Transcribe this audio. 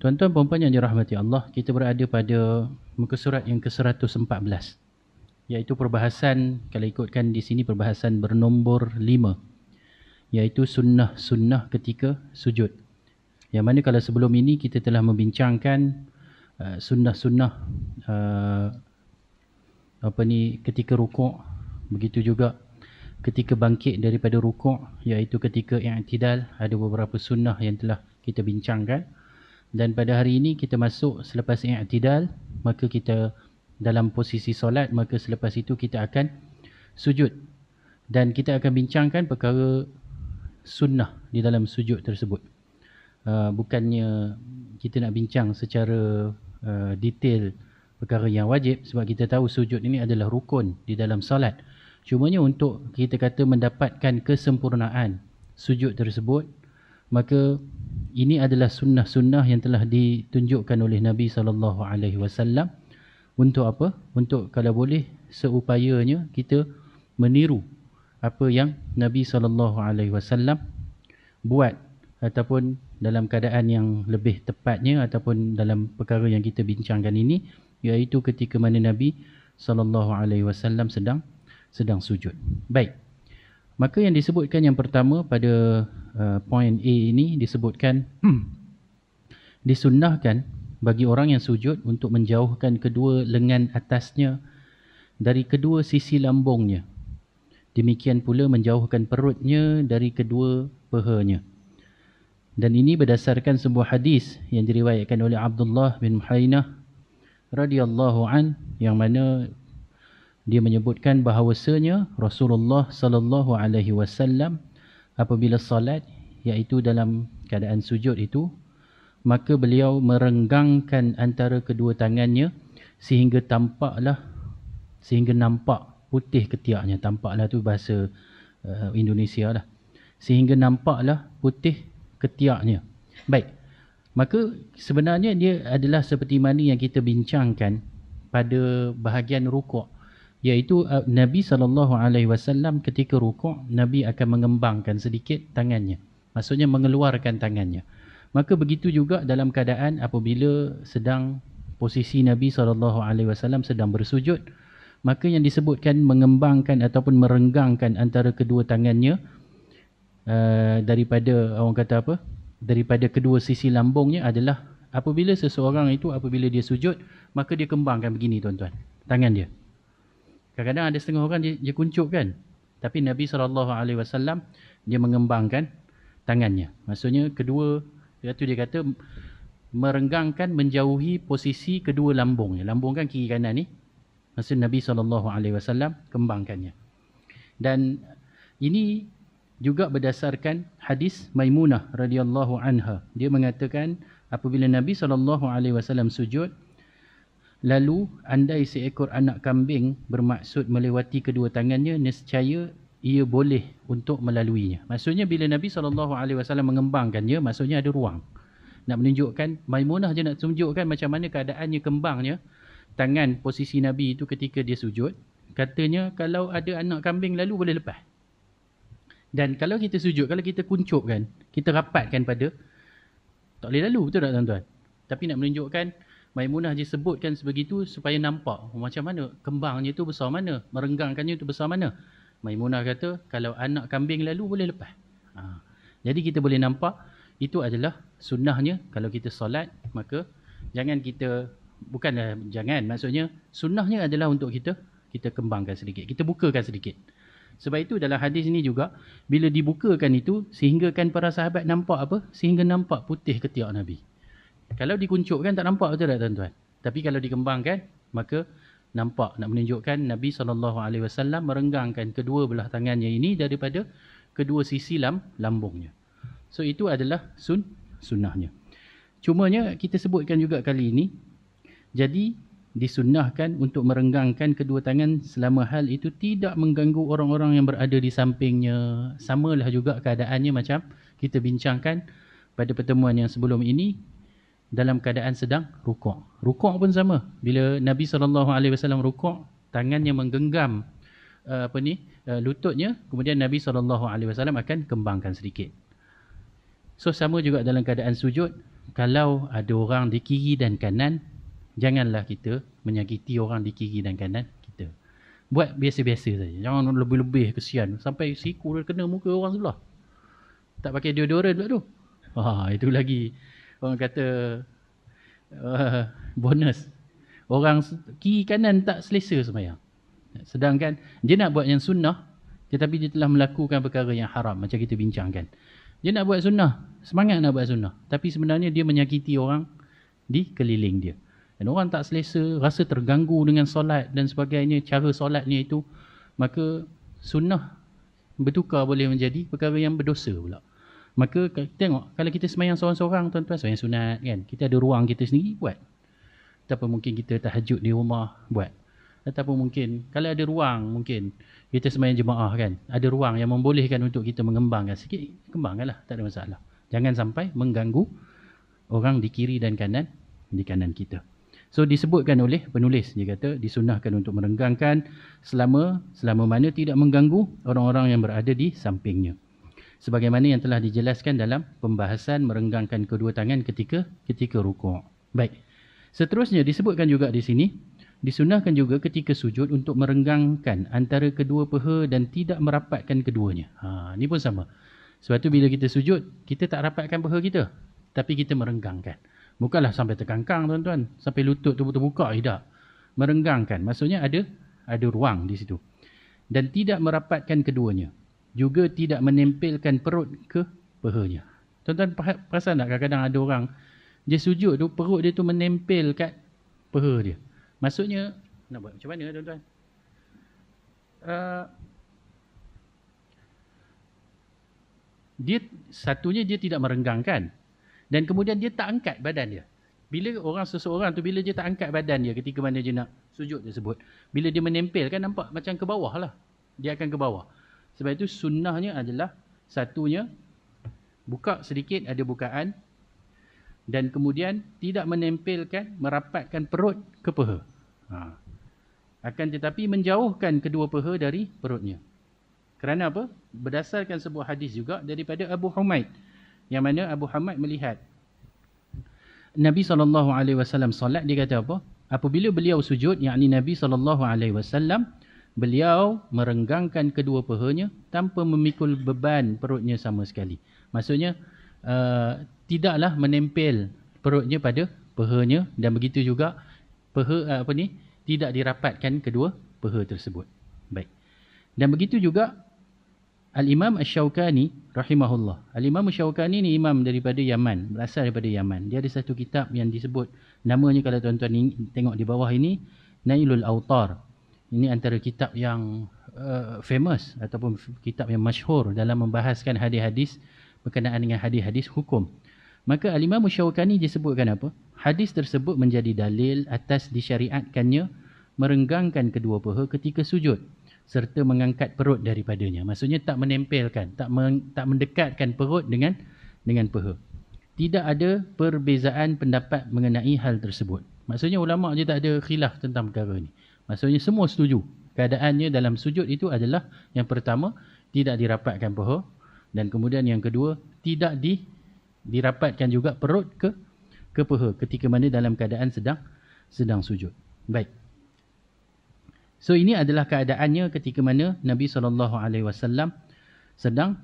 Tuan-tuan perempuan yang dirahmati Allah, kita berada pada muka surat yang ke-114. Iaitu perbahasan, kalau ikutkan di sini perbahasan bernombor 5. Iaitu sunnah-sunnah ketika sujud. Yang mana kalau sebelum ini kita telah membincangkan uh, sunnah-sunnah uh, apa ni ketika rukuk. Begitu juga ketika bangkit daripada rukuk. Iaitu ketika i'tidal. Ada beberapa sunnah yang telah kita bincangkan. Dan pada hari ini kita masuk selepas i'tidal. Maka kita dalam posisi solat. Maka selepas itu kita akan sujud. Dan kita akan bincangkan perkara sunnah di dalam sujud tersebut. Uh, bukannya kita nak bincang secara uh, detail perkara yang wajib sebab kita tahu sujud ini adalah rukun di dalam salat. Cumanya untuk kita kata mendapatkan kesempurnaan sujud tersebut, maka ini adalah sunnah-sunnah yang telah ditunjukkan oleh Nabi sallallahu alaihi wasallam untuk apa? Untuk kalau boleh seupayanya kita meniru apa yang Nabi sallallahu alaihi wasallam buat ataupun dalam keadaan yang lebih tepatnya ataupun dalam perkara yang kita bincangkan ini iaitu ketika mana Nabi sallallahu alaihi wasallam sedang sedang sujud. Baik. Maka yang disebutkan yang pertama pada uh, poin A ini disebutkan disunnahkan bagi orang yang sujud untuk menjauhkan kedua lengan atasnya dari kedua sisi lambungnya. Demikian pula menjauhkan perutnya dari kedua pehanya. Dan ini berdasarkan sebuah hadis yang diriwayatkan oleh Abdullah bin Muhainah radhiyallahu an yang mana dia menyebutkan bahawasanya Rasulullah sallallahu alaihi wasallam apabila salat iaitu dalam keadaan sujud itu maka beliau merenggangkan antara kedua tangannya sehingga tampaklah sehingga nampak putih ketiaknya tampaklah tu bahasa uh, Indonesia lah sehingga nampaklah putih ketiaknya. Baik. Maka sebenarnya dia adalah seperti mana yang kita bincangkan pada bahagian rukuk iaitu uh, Nabi sallallahu alaihi wasallam ketika rukuk Nabi akan mengembangkan sedikit tangannya. Maksudnya mengeluarkan tangannya. Maka begitu juga dalam keadaan apabila sedang posisi Nabi sallallahu alaihi wasallam sedang bersujud maka yang disebutkan mengembangkan ataupun merenggangkan antara kedua tangannya uh, daripada orang kata apa daripada kedua sisi lambungnya adalah apabila seseorang itu apabila dia sujud maka dia kembangkan begini tuan-tuan tangan dia kadang-kadang ada setengah orang dia, dia kuncup kan. Tapi Nabi SAW dia mengembangkan tangannya. Maksudnya kedua itu dia kata merenggangkan menjauhi posisi kedua lambungnya lambung kan kiri kanan ni. Maksud Nabi SAW kembangkannya. Dan ini juga berdasarkan hadis Maimunah radhiyallahu anha. Dia mengatakan apabila Nabi SAW sujud lalu andai seekor anak kambing bermaksud melewati kedua tangannya nescaya ia boleh untuk melaluinya. Maksudnya bila Nabi SAW mengembangkannya maksudnya ada ruang. Nak menunjukkan Maimunah je nak tunjukkan macam mana keadaannya kembangnya. Tangan posisi Nabi itu ketika dia sujud katanya kalau ada anak kambing lalu boleh lepas. Dan kalau kita sujud, kalau kita kuncup kan, kita rapatkan pada, tak boleh lalu, betul tak tuan-tuan? Tapi nak menunjukkan, Maimunah je sebutkan sebegitu supaya nampak macam mana kembangnya tu besar mana, merenggangkannya tu besar mana. Maimunah kata, kalau anak kambing lalu boleh lepas. Ha. Jadi kita boleh nampak, itu adalah sunnahnya kalau kita solat, maka jangan kita, bukanlah jangan, maksudnya sunnahnya adalah untuk kita, kita kembangkan sedikit, kita bukakan sedikit. Sebab itu dalam hadis ini juga bila dibukakan itu sehinggakan para sahabat nampak apa? Sehingga nampak putih ketiak Nabi. Kalau dikuncukkan tak nampak betul tak tuan-tuan? Tapi kalau dikembangkan maka nampak nak menunjukkan Nabi SAW merenggangkan kedua belah tangannya ini daripada kedua sisi lam lambungnya. So itu adalah sun sunnahnya. Cumanya kita sebutkan juga kali ini jadi disunnahkan untuk merenggangkan kedua tangan selama hal itu tidak mengganggu orang-orang yang berada di sampingnya. Samalah juga keadaannya macam kita bincangkan pada pertemuan yang sebelum ini dalam keadaan sedang rukuk. Rukuk pun sama. Bila Nabi SAW rukuk, tangannya menggenggam uh, apa ni uh, lututnya, kemudian Nabi SAW akan kembangkan sedikit. So sama juga dalam keadaan sujud, kalau ada orang di kiri dan kanan, janganlah kita menyakiti orang di kiri dan kanan kita. Buat biasa-biasa saja. Jangan lebih-lebih kesian. Sampai siku dia kena muka orang sebelah. Tak pakai deodorant pula tu. Ha, itu lagi orang kata uh, bonus. Orang kiri kanan tak selesa semayang. Sedangkan dia nak buat yang sunnah tetapi dia telah melakukan perkara yang haram macam kita bincangkan. Dia nak buat sunnah, semangat nak buat sunnah. Tapi sebenarnya dia menyakiti orang di keliling dia. Dan orang tak selesa, rasa terganggu dengan solat dan sebagainya, cara solatnya itu, maka sunnah bertukar boleh menjadi perkara yang berdosa pula. Maka tengok, kalau kita semayang seorang-seorang, tuan-tuan, semayang sunat kan, kita ada ruang kita sendiri, buat. Ataupun mungkin kita tahajud di rumah, buat. Ataupun mungkin, kalau ada ruang, mungkin kita semayang jemaah kan, ada ruang yang membolehkan untuk kita mengembangkan sikit, kembangkanlah, tak ada masalah. Jangan sampai mengganggu orang di kiri dan kanan, di kanan kita. So disebutkan oleh penulis dia kata disunahkan untuk merenggangkan selama selama mana tidak mengganggu orang-orang yang berada di sampingnya. Sebagaimana yang telah dijelaskan dalam pembahasan merenggangkan kedua tangan ketika ketika rukuk. Baik. Seterusnya disebutkan juga di sini disunahkan juga ketika sujud untuk merenggangkan antara kedua peha dan tidak merapatkan keduanya. Ha ni pun sama. Sebab tu bila kita sujud kita tak rapatkan peha kita tapi kita merenggangkan. Bukanlah sampai terkangkang tuan-tuan. Sampai lutut tu betul buka tidak. Merenggangkan. Maksudnya ada ada ruang di situ. Dan tidak merapatkan keduanya. Juga tidak menempelkan perut ke pehanya. Tuan-tuan perasan tak kadang-kadang ada orang. Dia sujud tu perut dia tu menempel kat peha dia. Maksudnya. Nak buat macam mana tuan-tuan? Uh, dia satunya dia tidak merenggangkan dan kemudian dia tak angkat badan dia. Bila orang seseorang tu, bila dia tak angkat badan dia ketika mana dia nak sujud tersebut. Bila dia menempel kan nampak macam ke bawah lah. Dia akan ke bawah. Sebab itu sunnahnya adalah satunya buka sedikit ada bukaan. Dan kemudian tidak menempelkan, merapatkan perut ke peha. Ha. Akan tetapi menjauhkan kedua peha dari perutnya. Kerana apa? Berdasarkan sebuah hadis juga daripada Abu Humaid yang mana Abu Hamad melihat Nabi SAW salat dia kata apa apabila beliau sujud yakni Nabi SAW beliau merenggangkan kedua pehanya tanpa memikul beban perutnya sama sekali maksudnya uh, tidaklah menempel perutnya pada pehanya dan begitu juga peha uh, apa ni tidak dirapatkan kedua peha tersebut baik dan begitu juga Al-Imam Ash-Shawqani rahimahullah. Al-Imam Ash-Shawqani ni imam daripada Yaman, berasal daripada Yaman. Dia ada satu kitab yang disebut namanya kalau tuan-tuan tengok di bawah ini Nailul Autar. Ini antara kitab yang uh, famous ataupun kitab yang masyhur dalam membahaskan hadis-hadis berkenaan dengan hadis-hadis hukum. Maka Al-Imam Ash-Shawqani disebutkan apa? Hadis tersebut menjadi dalil atas disyariatkannya merenggangkan kedua paha ketika sujud serta mengangkat perut daripadanya. Maksudnya tak menempelkan, tak men, tak mendekatkan perut dengan dengan peha. Tidak ada perbezaan pendapat mengenai hal tersebut. Maksudnya ulama je tak ada khilaf tentang perkara ini. Maksudnya semua setuju. Keadaannya dalam sujud itu adalah yang pertama tidak dirapatkan peha dan kemudian yang kedua tidak di dirapatkan juga perut ke ke peha ketika mana dalam keadaan sedang sedang sujud. Baik. So ini adalah keadaannya ketika mana Nabi SAW sedang